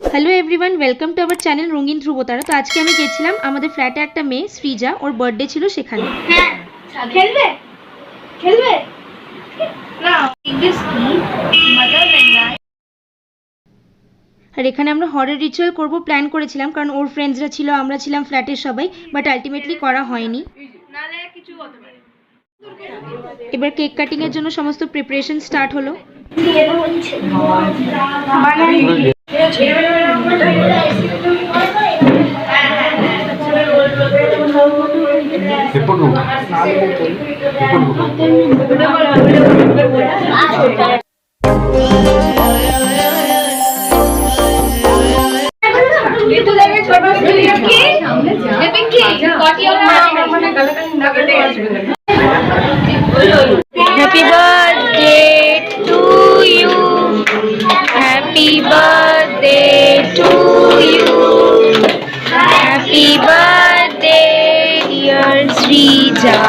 Hello everyone welcome to our channel Rangin Dhrubatara তো আজকে আমি গেছিলাম আমাদের ফ্ল্যাটে একটা মেয়ে সৃজা ওর বার্থডে ছিল সেখানে। হ্যাঁ খেলবে? খেলবে? আর এখানে আমরা হরের রিচুয়াল করব প্ল্যান করেছিলাম কারণ ওর ফ্রেন্ডসরা ছিল আমরা ছিলাম ফ্ল্যাটের সবাই বাট আলটিমেটলি করা হয়নি। নালে কিছু হতে পারে এবার কেক কাটিং এর জন্য সমস্ত প্রিপারেশন স্টার্ট হলো। ছোট কি? কটি আমার মানে গালাগালি না কেটে আসবে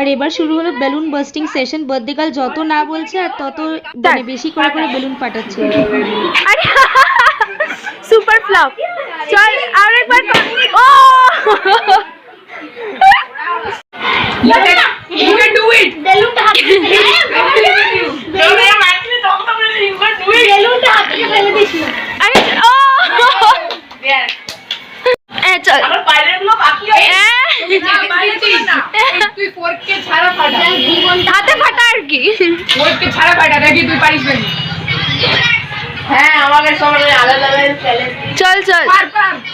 আর এবার শুরু হলো balloon bursting session birthday girl যত না বলছে আর তত মানে বেশি করে করে বেলুন ফাটাচ্ছে আরে সুপার ফ্লপ চল আরেকবার কর। ও! You can do it. বেলুনটা হাতে বেলুনটা হাতে ফেলে দিস না আরে ও এ চল এ, তুই ফোরকে ছাড়া ফাটা হাতে ফাটা আর কি। ফোরকে ছাড়া ফাটা দেখি তুই পারিস নাকি? হ্যাঁ আলাদা আলাদা চল চল।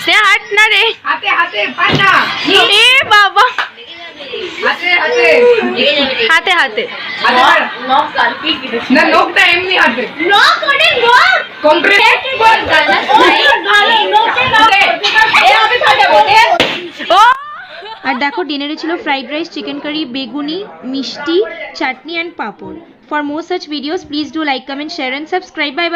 সে হাট না রে। হাতে হাতে ফাটা এ বাবা। হাতে হাতে। হাতে হাতে। হাতে পার। না নখটা এমনি হাতে। নক ওটা নক কংক্রিট বল গালা গালা নকে নক এ আমি ফাটাবো ও আর দেখো ডিনারে ছিল fried rice chicken curry beguni, mishti, chutney and papad. For more such videos please do like comment share and subscribe bye